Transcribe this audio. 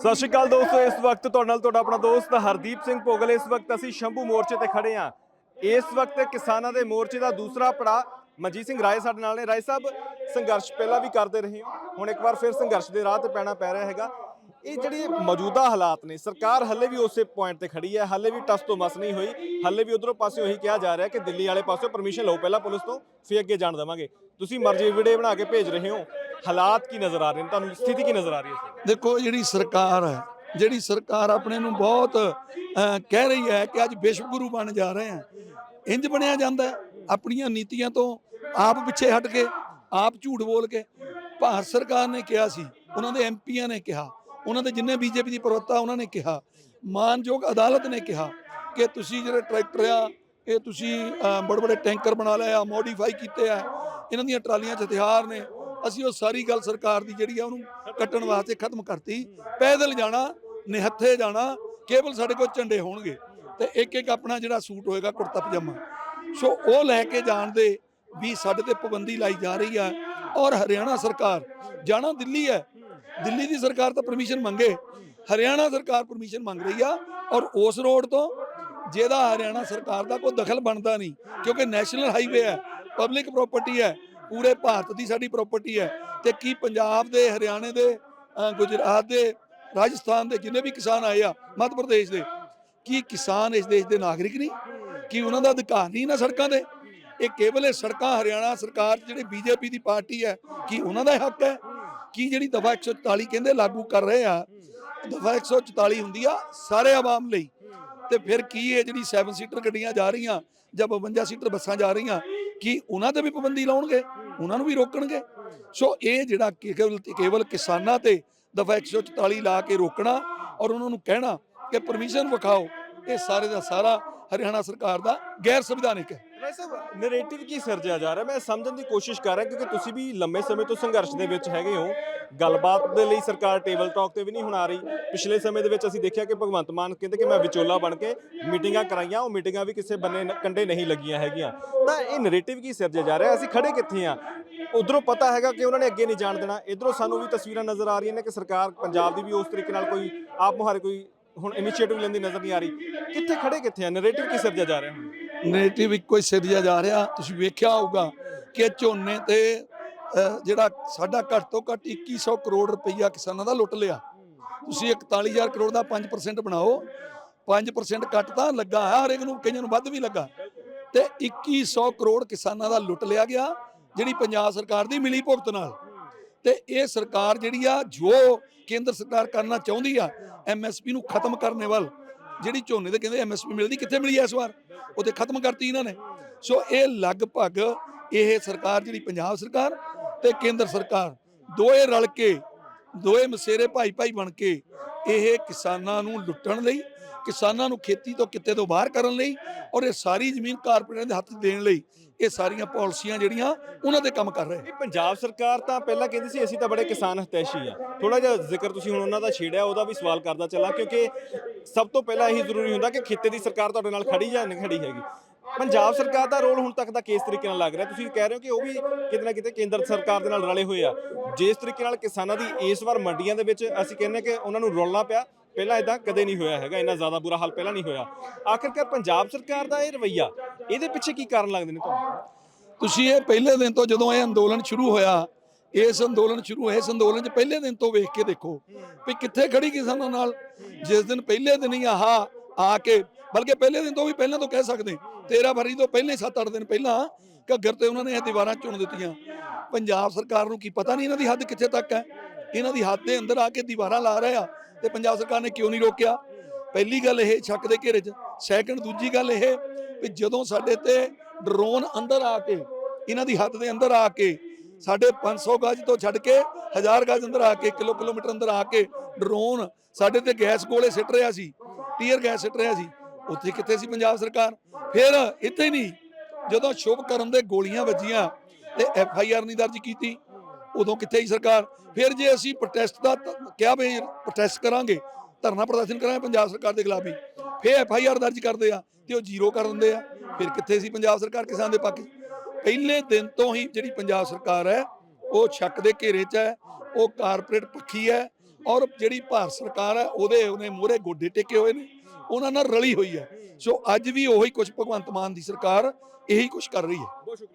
ਸਤਿ ਸ਼੍ਰੀ ਅਕਾਲ ਦੋਸਤੋ, ਇਸ ਵਕਤ ਤੁਹਾਡੇ ਨਾਲ ਤੁਹਾਡਾ ਆਪਣਾ ਦੋਸਤ ਹਰਦੀਪ ਸਿੰਘ ਭੋਗਲ। ਇਸ ਵਕਤ ਅਸੀਂ ਸ਼ੰਭੂ ਮੋਰਚੇ ਤੇ ਖੜੇ ਹਾਂ। ਇਸ ਵਕਤ ਕਿਸਾਨਾਂ ਦੇ ਮੋਰਚੇ ਦਾ ਦੂਸਰਾ ਪੜਾ ਮਨਜੀਤ ਸਿੰਘ ਰਾਏ ਸਾਡੇ ਨਾਲ ਨੇ। ਰਾਏ ਸਾਹਿਬ, ਸੰਘਰਸ਼ ਪਹਿਲਾਂ ਵੀ ਕਰਦੇ ਰਹੇ ਹੋ। ਹੁਣ ਇੱਕ ਵਾਰ ਫਿਰ ਸੰਘਰਸ਼ ਦੇ ਰਾਹ ਤੇ ਪੈਣਾ ਪੈ ਰਿਹਾ ਹੈਗਾ। ਇਹ ਜਿਹੜੇ ਮੌਜੂਦਾ ਹਾਲਾਤ ਨੇ, ਸਰਕਾਰ ਹੱਲੇ ਵੀ ਉਸੇ ਪੁਆਇੰਟ ਤੇ ਖੜੀ ਹੈ, ਹੱਲੇ ਵੀ ਟਸ ਤੋਂ ਮਸ ਨਹੀਂ ਹੋਈ, ਹੱਲੇ ਵੀ ਉਧਰੋਂ ਪਾਸੇ ਉਹੀ ਕਿਹਾ ਜਾ ਰਿਹਾ ਕਿ ਦਿੱਲੀ ਵਾਲੇ ਪਾਸੋਂ ਪਰਮਿਸ਼ਨ ਲਓ, ਪਹਿਲਾਂ ਪੁਲਿਸ ਤੋਂ, ਫਿਰ ਅੱਗੇ ਜਾਣ ਦੇਵਾਂਗੇ। ਤੁਸੀਂ ਮਰਜ਼ੀ ਵੀਡੀਓ ਬਣਾ ਕੇ ਭੇਜ ਰਹੇ ਹੋ, ਹਾਲਾਤ ਕੀ ਨਜ਼ਰ ਆ ਰਹੇ ਨੇ, ਤੁਹਾਨੂੰ ਸਥਿਤੀ ਕੀ ਨਜ਼ਰ ਆ ਰਹੀ ਹੈ ਦੇਖੋ, ਜਿਹੜੀ ਸਰਕਾਰ ਹੈ, ਜਿਹੜੀ ਸਰਕਾਰ ਆਪਣੇ ਨੂੰ ਬਹੁਤ ਕਹਿ ਰਹੀ ਹੈ ਕਿ ਅੱਜ ਵਿਸ਼ਵ ਗੁਰੂ ਬਣ ਜਾ ਰਹੇ ਹਾਂ। ਇੰਜ ਬਣਿਆ ਜਾਂਦਾ ਆਪਣੀਆਂ ਨੀਤੀਆਂ ਤੋਂ ਆਪ ਪਿੱਛੇ ਹਟ ਕੇ, ਆਪ ਝੂਠ ਬੋਲ ਕੇ, ਭਾਰਤ ਸਰਕਾਰ ਨੇ ਕਿਹਾ ਸੀ, ਉਹਨਾਂ ਦੇ ਐਮਪੀਆਂ ਨੇ ਕਿਹਾ ਉਹਨਾਂ ਦੇ ਜਿੰਨੇ ਬੀਜੇਪੀ ਦੀ ਪ੍ਰਵਕਤਾ ਉਹਨਾਂ ਨੇ ਕਿਹਾ, ਮਾਨਯੋਗ ਅਦਾਲਤ ਨੇ ਕਿਹਾ ਕਿ ਤੁਸੀਂ ਜਿਹੜੇ ਟਰੈਕਟਰ ਆ, ਇਹ ਤੁਸੀਂ ਬੜੇ ਬੜੇ ਟੈਂਕਰ ਬਣਾ ਲਏ ਆ ਮੋਡੀਫਾਈ ਕੀਤੇ ਆ, ਇਹਨਾਂ ਦੀਆਂ ਟਰਾਲੀਆਂ 'ਚ ਹਥਿਆਰ ਨੇ, ਅਸੀਂ ਉਹ ਸਾਰੀ ਗੱਲ ਸਰਕਾਰ ਦੀ ਜਿਹੜੀ ਆ ਉਹਨੂੰ ਕੱਟਣ ਵਾਸਤੇ ਖਤਮ ਕਰਤੀ, ਪੈਦਲ ਜਾਣਾ, ਨਿਹੱਥੇ ਜਾਣਾ, ਕੇਵਲ ਸਾਡੇ ਕੋਲ ਝੰਡੇ ਹੋਣਗੇ ਤੇ ਇੱਕ ਇੱਕ ਆਪਣਾ ਜਿਹੜਾ ਸੂਟ ਹੋਏਗਾ ਕੁੜਤਾ ਪਜਾਮਾ। ਸੋ ਉਹ ਲੈ ਕੇ ਜਾਣ ਦੇ ਵੀ ਸਾਡੇ ਤੇ ਪਾਬੰਦੀ ਲਾਈ ਜਾ ਰਹੀ ਆ ਔਰ ਹਰਿਆਣਾ ਸਰਕਾਰ, ਜਾਣਾ ਦਿੱਲੀ ਹੈ ਦਿੱਲੀ ਦੀ ਸਰਕਾਰ ਤਾਂ ਪਰਮਿਸ਼ਨ ਮੰਗੇ। ਹਰਿਆਣਾ ਸਰਕਾਰ ਪਰਮਿਸ਼ਨ ਮੰਗ ਰਹੀ ਆ ਔਰ ਉਸ ਰੋਡ ਤੋਂ ਜਿਹਦਾ ਹਰਿਆਣਾ ਸਰਕਾਰ ਦਾ ਕੋਈ ਦਖਲ ਬਣਦਾ ਨਹੀਂ, ਕਿਉਂਕਿ ਨੈਸ਼ਨਲ ਹਾਈਵੇ ਹੈ ਪਬਲਿਕ ਪ੍ਰਾਪਰਟੀ ਹੈ, ਪੂਰੇ ਭਾਰਤ ਦੀ ਸਾਡੀ ਪ੍ਰਾਪਰਟੀ ਹੈ। ਤੇ ਕੀ ਪੰਜਾਬ ਦੇ, ਹਰਿਆਣੇ ਦੇ ਗੁਜਰਾਤ ਦੇ, ਰਾਜਸਥਾਨ ਦੇ ਜਿੰਨੇ ਵੀ ਕਿਸਾਨ ਆਏ ਆ, ਮੱਧ ਪ੍ਰਦੇਸ਼ ਦੇ, ਕੀ ਕਿਸਾਨ ਇਸ ਦੇਸ਼ ਦੇ ਨਾਗਰਿਕ ਨਹੀਂ? ਕੀ ਉਹਨਾਂ ਦਾ ਅਧਿਕਾਰ ਨਹੀਂ ਨਾ ਸੜਕਾਂ ਦੇ? ਇਹ ਕੇਵਲ ਇਹ ਸੜਕਾਂ ਹਰਿਆਣਾ ਸਰਕਾਰ, ਜਿਹੜੀ ਬੀਜੇਪੀ ਦੀ ਪਾਰਟੀ ਹੈ, ਕੀ ਉਹਨਾਂ ਦਾ ਹੱਕ ਹੈ? ਕੀ ਜਿਹੜੀ ਦਫਾ 144 ਕਹਿੰਦੇ ਲਾਗੂ ਕਰ ਰਹੇ ਆ, ਦਫਾ 144 ਹੁੰਦੀ ਆ ਸਾਰੇ ਆਵਾਮ ਲਈ। ਤੇ ਫਿਰ ਕੀ ਇਹ ਜਿਹੜੀ 7 ਸੀਟਰ ਗੱਡੀਆਂ ਜਾ ਰਹੀਆਂ ਜਾਂ 52 ਸੀਟਰ ਬੱਸਾਂ ਜਾ ਰਹੀਆਂ, ਕੀ ਉਹਨਾਂ ਤੇ ਵੀ ਪਾਬੰਦੀ ਲਾਉਣਗੇ? ਉਹਨਾਂ ਨੂੰ ਵੀ ਰੋਕਣਗੇ? ਸੋ ਇਹ ਜਿਹੜਾ ਕੇਵਲ ਕੇਵਲ ਕਿਸਾਨਾਂ ਤੇ ਦਫਾ 144 ਲਾ ਕੇ ਰੋਕਣਾ ਔਰ ਉਹਨਾਂ ਨੂੰ ਕਹਿਣਾ ਕਿ ਪਰਮਿਸ਼ਨ ਵਿਖਾਓ, ਇਹ ਸਾਰੇ ਦਾ ਸਾਰਾ ਹਰਿਆਣਾ ਸਰਕਾਰ ਦਾ ਗੈਰ ਸੰਵਿਧਾਨਿਕ ਹੈ। ਰਾਏ ਸਾਹਿਬ ਨੈਰੇਟਿਵ ਕੀ ਸਿਰਜਿਆ ਜਾ ਰਿਹਾ? ਮੈਂ ਸਮਝਣ ਦੀ ਕੋਸ਼ਿਸ਼ ਕਰ ਰਿਹਾ ਕਿਉਂਕਿ ਤੁਸੀਂ ਵੀ ਲੰਮੇ ਸਮੇਂ ਤੋਂ ਸੰਘਰਸ਼ ਦੇ ਵਿੱਚ ਹੈਗੇ ਹੋ। ਗੱਲਬਾਤ ਦੇ ਲਈ ਸਰਕਾਰ ਟੇਬਲ ਟਾਕ ਤੇ ਵੀ ਨਹੀਂ ਹੁਣ ਆ ਰਹੀ। ਪਿਛਲੇ ਸਮੇਂ ਦੇ ਵਿੱਚ ਅਸੀਂ ਦੇਖਿਆ ਕਿ ਭਗਵੰਤ ਮਾਨ ਕਹਿੰਦੇ ਕਿ ਮੈਂ ਵਿਚੋਲਾ ਬਣ ਕੇ ਮੀਟਿੰਗਾਂ ਕਰਾਈਆਂ ਉਹ ਮੀਟਿੰਗਾਂ ਵੀ ਕਿਸੇ ਬੰਨੇ ਕੰਡੇ ਨਹੀਂ ਲੱਗੀਆਂ ਹੈਗੀਆਂ। ਤਾਂ ਇਹ ਨੈਰੇਟਿਵ ਕੀ ਸਿਰਜਿਆ ਜਾ ਰਿਹਾ? ਅਸੀਂ ਖੜੇ ਕਿੱਥੇ ਆ ਉਧਰੋਂ ਪਤਾ ਹੈਗਾ ਕਿ ਉਹਨਾਂ ਨੇ ਅੱਗੇ ਨਹੀਂ ਜਾਣ ਦੇਣਾ। ਇਧਰੋਂ ਸਾਨੂੰ ਵੀ ਤਸਵੀਰਾਂ ਨਜ਼ਰ ਆ ਰਹੀਆਂ ਨੇ ਕਿ ਸਰਕਾਰ ਪੰਜਾਬ ਦੀ ਵੀ ਉਸ ਤਰੀਕੇ ਨਾਲ ਕੋਈ ਆਪ ਮੁਹਾਰੇ ਕੋਈ ਹੁਣ ਇਨੀਸ਼ੀਏਟਿਵ ਲੈਂਦੀ ਨਜ਼ਰ ਨਹੀਂ ਆ ਰਹੀ। ਕਿੱਥੇ ਖੜੇ, ਕਿੱਥੇ ਆ? ਨੈਰੇਟਿਵ ਕੀ ਸਿਰਜਿਆ ਜਾ ਰਿਹਾ ਹੁਣ? ਨੈਗੇਟਿਵ ਇੱਕੋ ਹੀ ਸਿਰਜਿਆ ਜਾ ਰਿਹਾ। ਤੁਸੀਂ ਵੇਖਿਆ ਹੋਊਗਾ ਕਿ ਝੋਨੇ ਤੇ ਜਿਹੜਾ ਸਾਡਾ ਘੱਟ ਤੋਂ ਘੱਟ 2100 ਕਰੋੜ ਰੁਪਈਆ ਕਿਸਾਨਾਂ ਦਾ ਲੁੱਟ ਲਿਆ। ਤੁਸੀਂ 41000 ਕਰੋੜ ਦਾ 5% ਬਣਾਓ। 5% ਕੱਟ ਤਾਂ ਲੱਗਾ ਹੈ ਹਰੇਕ ਨੂੰ ਕਈਆਂ ਨੂੰ ਵੱਧ ਵੀ ਲੱਗਾ। ਤੇ 2100 ਕਰੋੜ ਕਿਸਾਨਾਂ ਦਾ ਲੁੱਟ ਲਿਆ ਗਿਆ, ਜਿਹੜੀ ਪੰਜਾਬ ਸਰਕਾਰ ਦੀ ਮਿਲੀ ਭੁਗਤ ਨਾਲ। ਤੇ ਇਹ ਸਰਕਾਰ ਜਿਹੜੀ ਆ, ਜੋ ਕੇਂਦਰ ਸਰਕਾਰ ਕਰਨਾ ਚਾਹੁੰਦੀ ਆ ਐਮਐਸਪੀ ਨੂੰ ਖਤਮ ਕਰਨੇ ਵੱਲ, ਜਿਹੜੀ ਝੋਨੇ ਦੇ ਕਹਿੰਦੇ ਐਮਐਸਪੀ ਮਿਲਦੀ, ਕਿੱਥੇ ਮਿਲੀ ਐ ਇਸ ਵਾਰ? ਉਹ ਤੇ ਖਤਮ ਕਰਤੀ ਇਹਨਾਂ ਨੇ। ਸੋ ਇਹ ਲਗਭਗ ਇਹ ਸਰਕਾਰ ਜਿਹੜੀ ਪੰਜਾਬ ਸਰਕਾਰ ਤੇ ਕੇਂਦਰ ਸਰਕਾਰ, ਦੋਏ ਰਲ ਕੇ, ਦੋਏ ਮਸੇਰੇ ਭਾਈ ਭਾਈ ਬਣ ਕੇ ਇਹ ਕਿਸਾਨਾਂ ਨੂੰ ਲੁੱਟਣ ਲਈ ਕਿਸਾਨਾਂ ਨੂੰ ਖੇਤੀ ਤੋਂ ਕਿੱਤੇ ਤੋਂ ਬਾਹਰ ਕਰਨ ਲਈ ਔਰ ਇਹ ਸਾਰੀ ਜ਼ਮੀਨ ਕਾਰਪੋਰੇਟਾਂ ਦੇ ਹੱਥ ਦੇਣ ਲਈ ਇਹ ਸਾਰੀਆਂ ਪਾਲਿਸੀਆਂ ਜਿਹੜੀਆਂ ਉਹਨਾਂ ਤੇ ਕੰਮ ਕਰ ਰਹੇ ਪੰਜਾਬ ਸਰਕਾਰ ਤਾਂ ਪਹਿਲਾਂ ਕਹਿੰਦੀ ਸੀ, ਅਸੀਂ ਤਾਂ ਬੜੇ ਕਿਸਾਨ ਹਤੈਸ਼ੀ ਆ। ਥੋੜਾ ਜਿਹਾ ਜ਼ਿਕਰ ਤੁਸੀਂ ਹੁਣ ਉਹਨਾਂ ਦਾ ਛੇੜਿਆ, ਉਹਦਾ ਵੀ ਸਵਾਲ ਕਰਦਾ ਚੱਲਾਂ, ਕਿਉਂਕਿ ਸਭ ਤੋਂ ਪਹਿਲਾਂ ਇਹੀ ਜ਼ਰੂਰੀ ਹੁੰਦਾ ਕਿ ਖੇਤੇ ਦੀ ਸਰਕਾਰ ਤੁਹਾਡੇ ਨਾਲ ਖੜੀ ਜਾਂ ਨਹੀਂ ਖੜੀ ਹੈਗੀ। ਪੰਜਾਬ ਸਰਕਾਰ ਦਾ ਰੋਲ ਹੁਣ ਤੱਕ ਦਾ ਕਿਸ ਤਰੀਕੇ ਨਾਲ ਲੱਗ ਰਿਹਾ? ਤੁਸੀਂ ਕਹਿ ਰਹੇ ਹੋ ਕਿ ਉਹ ਵੀ ਕਿਤੇ ਨਾ ਕਿਤੇ ਕੇਂਦਰ ਸਰਕਾਰ ਦੇ ਨਾਲ ਰਲੇ ਹੋਏ ਆ। ਜਿਸ ਤਰੀਕੇ ਨਾਲ ਕਿਸਾਨਾਂ ਦੀ ਇਸ ਵਾਰ ਮੰਡੀਆਂ ਦੇ ਵਿੱਚ ਅਸੀਂ ਕਹਿੰਦੇ ਕਿ ਉਹਨਾਂ ਨੂੰ ਰੋਲਣਾ ਪਿਆ ਪਹਿਲਾਂ ਇਦਾਂ ਕਦੇ ਨਹੀਂ ਹੋਇਆ ਹੈਗਾ, ਇੰਨਾ ਜ਼ਿਆਦਾ ਬੁਰਾ ਹਾਲ ਪਹਿਲਾਂ ਨਹੀਂ ਹੋਇਆ। ਆਖਿਰਕਾਰ ਪੰਜਾਬ ਸਰਕਾਰ ਦਾ ਇਹ ਰਵਈਆ, ਇਹਦੇ ਪਿੱਛੇ ਕੀ ਕਾਰਨ ਲੱਗਦੇ ਨੇ ਤੁਹਾਨੂੰ? ਤੁਸੀਂ ਇਹ ਪਹਿਲੇ ਦਿਨ ਤੋਂ ਜਦੋਂ ਇਹ ਅੰਦੋਲਨ ਸ਼ੁਰੂ ਹੋਇਆ, ਇਸ ਅੰਦੋਲਨ ਸ਼ੁਰੂ ਹੋਇਆ ਇਸ ਅੰਦੋਲਨ 'ਚ ਪਹਿਲੇ ਦਿਨ ਤੋਂ ਵੇਖ ਕੇ ਦੇਖੋ ਵੀ ਕਿੱਥੇ ਖੜੀ ਕਿਸਾਨਾਂ ਨਾਲ। ਜਿਸ ਦਿਨ ਪਹਿਲੇ ਦਿਨ ਹੀ ਆਹ ਆ ਕੇ, ਬਲਕਿ ਪਹਿਲੇ ਦਿਨ ਤੋਂ ਵੀ ਪਹਿਲਾਂ ਤੋਂ ਕਹਿ ਸਕਦੇ 13 ਫਰਵਰੀ ਤੋਂ ਪਹਿਲੇ 7-8 ਦਿਨ ਪਹਿਲਾਂ ਘੱਗਰ ਤੇ ਉਹਨਾਂ ਨੇ ਇਹ ਦੀਵਾਰਾਂ ਚੁਣ ਦਿੱਤੀਆਂ। ਪੰਜਾਬ ਸਰਕਾਰ ਨੂੰ ਕੀ ਪਤਾ ਨਹੀਂ ਇਹਨਾਂ ਦੀ ਹੱਦ ਕਿੱਥੇ ਤੱਕ ਹੈ? ਇਹਨਾਂ ਦੀ ਹੱਦ ਦੇ ਅੰਦਰ ਆ ਕੇ ਦੀਵਾਰਾਂ ਲਾ ਰਹੇ ਆ। ਤੇ ਪੰਜਾਬ ਸਰਕਾਰ ਨੇ ਕਿਉਂ ਨਹੀਂ ਰੋਕਿਆ? ਪਹਿਲੀ ਗੱਲ ਇਹ ਸ਼ੱਕ ਦੇ ਘੇਰੇ 'ਚ। ਸੈਕੰਡ ਦੂਜੀ ਗੱਲ ਇਹ ਵੀ ਜਦੋਂ ਸਾਡੇ ਤੇ ਡਰੋਨ ਅੰਦਰ ਆ ਕੇ, ਇਹਨਾਂ ਦੀ ਹੱਦ ਦੇ ਅੰਦਰ ਆ ਕੇ, ਸਾਡੇ 500 ਗਜ ਤੋਂ ਛੱਡ ਕੇ 1000 ਗਜ ਅੰਦਰ ਆ ਕੇ, ਕਿਲੋ ਕਿਲੋਮੀਟਰ ਅੰਦਰ ਆ ਕੇ ਡਰੋਨ ਸਾਡੇ ਤੇ ਗੈਸ ਗੋਲੇ ਸਿੱਟ ਰਿਹਾ ਸੀ ਟੀਅਰ ਗੈਸ ਸਿੱਟ ਰਿਹਾ ਸੀ, ਉੱਥੇ ਕਿੱਥੇ ਸੀ ਪੰਜਾਬ ਸਰਕਾਰ? ਫਿਰ ਇੱਥੇ ਹੀ ਨਹੀਂ, ਜਦੋਂ ਸ਼ੁਭ ਕਰਨ ਦੇ ਗੋਲੀਆਂ ਵੱਜੀਆਂ ਤੇ ਐਫ ਆਈ ਆਰ ਨਹੀਂ ਦਰਜ ਕੀਤੀ ਉਦੋਂ ਕਿੱਥੇ ਹੀ ਸਰਕਾਰ? ਫਿਰ ਜੇ ਅਸੀਂ ਪ੍ਰੋਟੈਸਟ ਦਾ ਕਿਹਾ ਵੀ ਪ੍ਰੋਟੈਸਟ ਕਰਾਂਗੇ, ਧਰਨਾ ਪ੍ਰਦਰਸ਼ਨ ਕਰਾਂਗੇ ਪੰਜਾਬ ਸਰਕਾਰ ਦੇ ਖਿਲਾਫ ਵੀ ਫਿਰ ਐਫ ਆਈ ਆਰ ਦਰਜ ਕਰਦੇ ਆ ਤੇ ਉਹ ਜ਼ੀਰੋ ਕਰ ਦਿੰਦੇ ਆ। ਫਿਰ ਕਿੱਥੇ ਸੀ ਪੰਜਾਬ ਸਰਕਾਰ ਕਿਸਾਨ ਦੇ ਪੱਖ ਪਹਿਲੇ ਦਿਨ ਤੋਂ ਹੀ ਜਿਹੜੀ ਪੰਜਾਬ ਸਰਕਾਰ ਹੈ, ਉਹ ਸ਼ੱਕ ਦੇ ਘੇਰੇ 'ਚ ਹੈ, ਉਹ ਕਾਰਪੋਰੇਟ ਪੱਖੀ ਹੈ ਔਰ ਜਿਹੜੀ ਭਾਰਤ ਸਰਕਾਰ ਹੈ, ਉਹਦੇ ਉਹਨੇ ਮੂਹਰੇ ਗੋਡੇ ਟੇਕੇ ਹੋਏ ਨੇ। ਉਹਨਾਂ ਨਾਲ ਰਲੀ ਹੋਈ ਹੈ। ਸੋ ਅੱਜ ਵੀ ਉਹੀ ਕੁਝ ਭਗਵੰਤ ਮਾਨ ਦੀ ਸਰਕਾਰ ਇਹੀ ਕੁਝ ਕਰ ਰਹੀ ਹੈ। ਬਹੁਤ ਸ਼ੁਕਰੀਆ।